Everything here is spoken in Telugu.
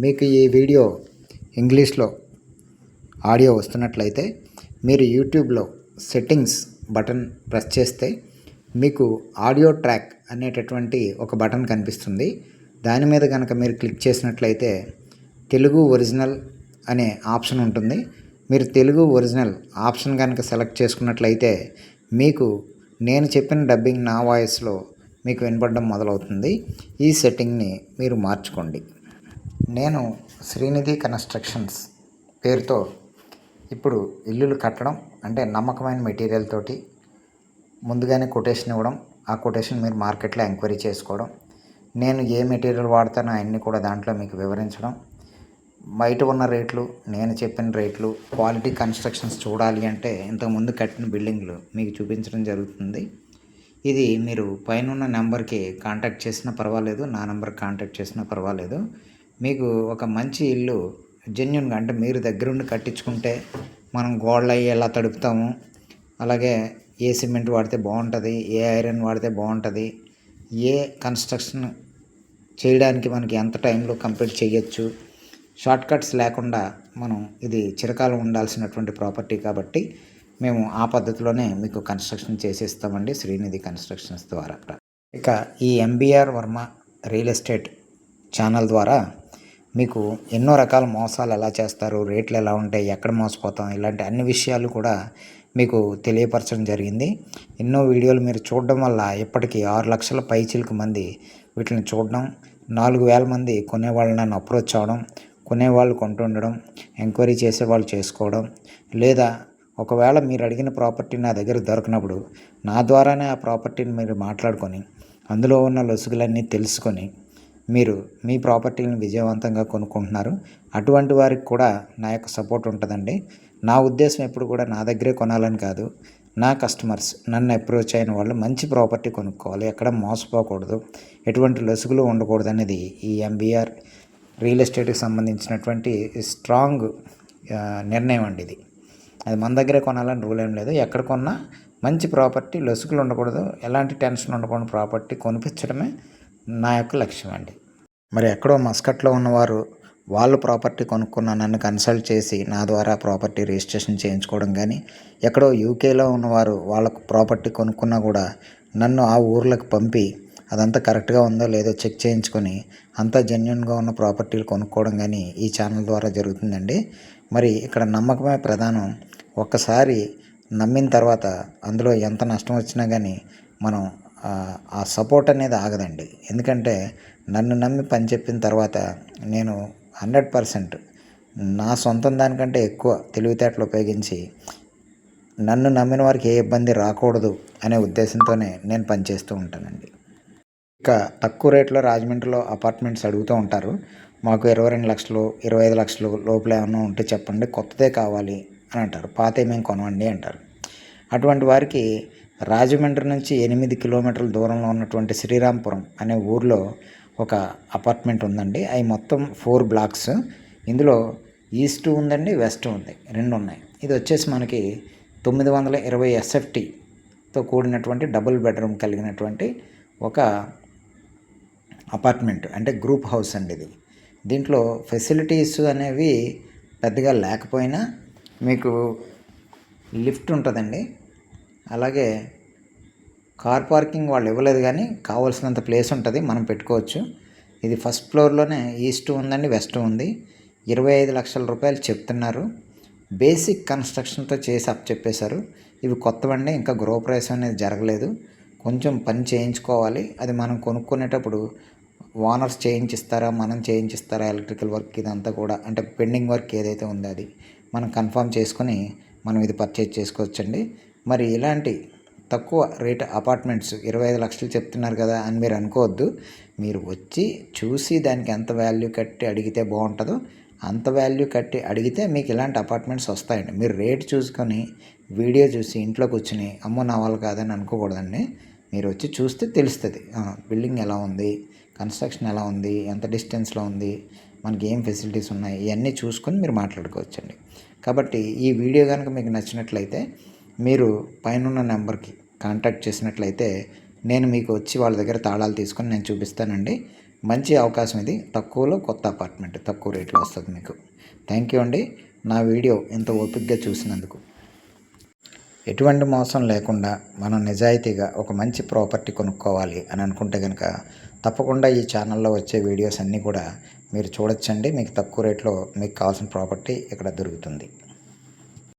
మీకు ఈ వీడియో ఇంగ్లీష్లో ఆడియో వస్తున్నట్లయితే మీరు యూట్యూబ్లో సెట్టింగ్స్ బటన్ ప్రెస్ చేస్తే మీకు ఆడియో ట్రాక్ అనేటటువంటి ఒక బటన్ కనిపిస్తుంది. దాని మీద కనుక మీరు క్లిక్ చేసినట్లయితే తెలుగు ఒరిజినల్ అనే ఆప్షన్ ఉంటుంది. మీరు తెలుగు ఒరిజినల్ ఆప్షన్ కనుక సెలెక్ట్ చేసుకున్నట్లయితే మీకు నేను చెప్పిన డబ్బింగ్ నా వాయిస్లో మీకు వినపడడం మొదలవుతుంది. ఈ సెట్టింగ్ని మీరు మార్చుకోండి. నేను శ్రీనిధి కన్స్ట్రక్షన్స్ పేరుతో ఇప్పుడు ఇల్లులు కట్టడం అంటే నమ్మకమైన మెటీరియల్ తోటి ముందుగానే కొటేషన్ ఇవ్వడం ఆ కొటేషన్ మీరు మార్కెట్లో ఎంక్వైరీ చేసుకోవడం నేను ఏ మెటీరియల్ వాడతానో అవన్నీ కూడా దాంట్లో మీకు వివరించడం బయట ఉన్న రేట్లు నేను చెప్పిన రేట్లు క్వాలిటీ కన్స్ట్రక్షన్స్ చూడాలి అంటే ఇంతకుముందు కట్టిన బిల్డింగ్లు మీకు చూపించడం జరుగుతుంది. ఇది మీరు పైన ఉన్న నెంబర్కి కాంటాక్ట్ చేసినా పర్వాలేదు నా నెంబర్కి కాంటాక్ట్ చేసినా పర్వాలేదు. మీకు ఒక మంచి ఇల్లు జెన్యున్గా అంటే మీరు దగ్గరుండి కట్టించుకుంటే మనం గోడలు అవి ఎలా తడుపుతాము? అలాగే ఏ సిమెంట్ వాడితే బాగుంటుంది ఏ ఐరన్ వాడితే బాగుంటుంది ఏ కన్స్ట్రక్షన్ చేయడానికి మనకి ఎంత టైంలో కంప్లీట్ చేయొచ్చు? షార్ట్ కట్స్ లేకుండా మనం ఇది చిరకాలం ఉండాల్సినటువంటి ప్రాపర్టీ కాబట్టి మేము ఆ పద్ధతిలోనే మీకు కన్స్ట్రక్షన్ చేసేస్తామండి శ్రీనిధి కన్స్ట్రక్షన్స్ ద్వారా. ఇక ఈ MBR Varma real estate channel ద్వారా మీకు ఎన్నో రకాల మోసాలు ఎలా చేస్తారు రేట్లు ఎలా ఉంటాయి ఎక్కడ మోసపోతాం ఇలాంటి అన్ని విషయాలు కూడా మీకు తెలియపరచడం జరిగింది. ఎన్నో వీడియోలు మీరు చూడడం వల్ల ఇప్పటికీ ఆరు లక్షల పైచిలకు మంది వీటిని చూడడం నాలుగు వేల మంది కొనేవాళ్ళు నన్ను అప్రోచ్ అవ్వడం కొనేవాళ్ళు కొంటుండడం ఎంక్వైరీ చేసేవాళ్ళు చేసుకోవడం లేదా ఒకవేళ మీరు అడిగిన ప్రాపర్టీ నా దగ్గర దొరకనప్పుడు నా ద్వారానే ఆ ప్రాపర్టీని మీరు మాట్లాడుకొని అందులో ఉన్న లొసుగులన్నీ తెలుసుకొని మీరు మీ ప్రాపర్టీలను విజయవంతంగా కొనుక్కుంటున్నారు. అటువంటి వారికి కూడా నా యొక్క సపోర్ట్ ఉంటుందండి. నా ఉద్దేశం ఎప్పుడు కూడా నా దగ్గరే కొనాలని కాదు. నా కస్టమర్స్ నన్ను అప్రోచ్ అయిన వాళ్ళు మంచి ప్రాపర్టీ కొనుక్కోవాలి. ఎక్కడ మోసపోకూడదు. ఎటువంటి లొసుగులు ఉండకూడదు అనేది ఈ ఎంబీఆర్ రియల్ ఎస్టేట్కి సంబంధించినటువంటి స్ట్రాంగ్ నిర్ణయం అండి ఇది. అది మన దగ్గరే కొనాలని రూల్ ఏం లేదు. ఎక్కడ కొన్నా మంచి ప్రాపర్టీ లొసుగులు ఉండకూడదు. ఎలాంటి టెన్షన్ ఉండకూడదు ప్రాపర్టీ కొనిపించడమే నా యొక్క లక్ష్యం అండి. మరి ఎక్కడో మస్కట్లో ఉన్నవారు వాళ్ళు ప్రాపర్టీ కొనుక్కున్న నన్ను కన్సల్ట్ చేసి నా ద్వారా ప్రాపర్టీ రిజిస్ట్రేషన్ చేయించుకోవడం కానీ ఎక్కడో యూకేలో ఉన్నవారు వాళ్ళకు ప్రాపర్టీ కొనుక్కున్నా కూడా నన్ను ఆ ఊర్లకు పంపి అదంతా కరెక్ట్గా ఉందో లేదో చెక్ చేయించుకొని అంతా జెన్యున్గా ఉన్న ప్రాపర్టీలు కొనుక్కోవడం కానీ ఈ ఛానల్ ద్వారా జరుగుతుందండి. మరి ఇక్కడ నమ్మకమే ప్రధానం. ఒక్కసారి నమ్మిన తర్వాత అందులో ఎంత నష్టం వచ్చినా కానీ మనం ఆ, సపోర్ట్ అనేది ఆగదండి. ఎందుకంటే నన్ను నమ్మి పని చెప్పిన తర్వాత నేను హండ్రెడ్ పర్సెంట్ నా సొంతం దానికంటే ఎక్కువ తెలివితేటలు ఉపయోగించి నన్ను నమ్మిన వారికి ఏ ఇబ్బంది రాకూడదు అనే ఉద్దేశంతోనే నేను పనిచేస్తూ ఉంటానండి. ఇక తక్కువ రేట్లో రాజమండ్రిలో అపార్ట్మెంట్స్ అడుగుతూ ఉంటారు. మాకు ఇరవై రెండు లక్షలు ఇరవై ఐదు లక్షలు లోపల ఏమన్నా ఉంటే చెప్పండి కొత్తదే కావాలి అని అంటారు. పాతే మేము కొనవండి అంటారు. అటువంటి వారికి రాజమండ్రి నుంచి ఎనిమిది కిలోమీటర్ల దూరంలో ఉన్నటువంటి శ్రీరాంపురం అనే ఊర్లో ఒక అపార్ట్మెంట్ ఉందండి. అవి మొత్తం ఫోర్ బ్లాక్స్. ఇందులో ఈస్ట్ ఉందండి వెస్ట్ ఉంది. రెండు ఉన్నాయి. ఇది వచ్చేసి మనకి తొమ్మిది వందల ఇరవై ఎస్ఎఫ్టీతో కూడినటువంటి డబుల్ బెడ్రూమ్ కలిగినటువంటి ఒక అపార్ట్మెంట్ అంటే గ్రూప్ హౌస్ అండి ఇది. దీంట్లో ఫెసిలిటీస్ అనేవి పెద్దగా లేకపోయినా మీకు లిఫ్ట్ ఉంటుందండి. అలాగే కార్ పార్కింగ్ వాళ్ళు ఇవ్వలేదు కానీ కావాల్సినంత ప్లేస్ ఉంటుంది మనం పెట్టుకోవచ్చు. ఇది ఫస్ట్ ఫ్లోర్లోనే ఈస్ట్ ఉందండి వెస్ట్ ఉంది. ఇరవై ఐదు లక్షల రూపాయలు చెప్తున్నారు. బేసిక్ కన్స్ట్రక్షన్తో చేసి అప్ చెప్పేశారు. ఇవి కొత్తవండి ఇంకా గృహప్రవేశం అనేది జరగలేదు. కొంచెం పని చేయించుకోవాలి. అది మనం కొనుక్కునేటప్పుడు ఓనర్స్ చేయించిస్తారా మనం చేయించిస్తారా ఎలక్ట్రికల్ వర్క్ ఇదంతా కూడా అంటే పెండింగ్ వర్క్ ఏదైతే ఉందో అది మనం కన్ఫర్మ్ చేసుకొని మనం ఇది పర్చేజ్ చేసుకోవచ్చండి. మరి ఇలాంటి తక్కువ రేట్ అపార్ట్మెంట్స్ ఇరవై ఐదు లక్షలు చెప్తున్నారు కదా అని మీరు అనుకోవద్దు. మీరు వచ్చి చూసి దానికి ఎంత వాల్యూ కట్టి అడిగితే బాగుంటుందో అంత వాల్యూ కట్టి అడిగితే మీకు ఇలాంటి అపార్ట్మెంట్స్ వస్తాయండి. మీరు రేట్ చూసుకొని వీడియో చూసి ఇంట్లో కూర్చుని అమ్మో నా వాళ్ళు కాదని అనుకోకూడదండి. మీరు వచ్చి చూస్తే తెలుస్తుంది. బిల్డింగ్ ఎలా ఉంది కన్స్ట్రక్షన్ ఎలా ఉంది ఎంత డిస్టెన్స్లో ఉంది మనకి ఏం ఫెసిలిటీస్ ఉన్నాయి ఇవన్నీ చూసుకొని మీరు మాట్లాడుకోవచ్చండి. కాబట్టి ఈ వీడియో కనుక మీకు నచ్చినట్లయితే మీరు పైనున్న నెంబర్కి కాంటాక్ట్ చేసినట్లయితే నేను మీకు వచ్చి వాళ్ళ దగ్గర తాళాలు తీసుకొని నేను చూపిస్తానండి. మంచి అవకాశం ఇది. తక్కువలో కొత్త అపార్ట్మెంట్ తక్కువ రేట్లో వస్తుంది మీకు. థ్యాంక్ యూ అండి. నా వీడియో ఇంత ఓపిక్గా చూసినందుకు. ఎటువంటి మోసం లేకుండా మనం నిజాయితీగా ఒక మంచి ప్రాపర్టీ కొనుక్కోవాలి అని అనుకుంటే కనుక తప్పకుండా ఈ ఛానల్లో వచ్చే వీడియోస్ అన్నీ కూడా మీరు చూడొచ్చండి. మీకు తక్కువ రేట్లో మీకు కావాల్సిన ప్రాపర్టీ ఇక్కడ దొరుకుతుంది.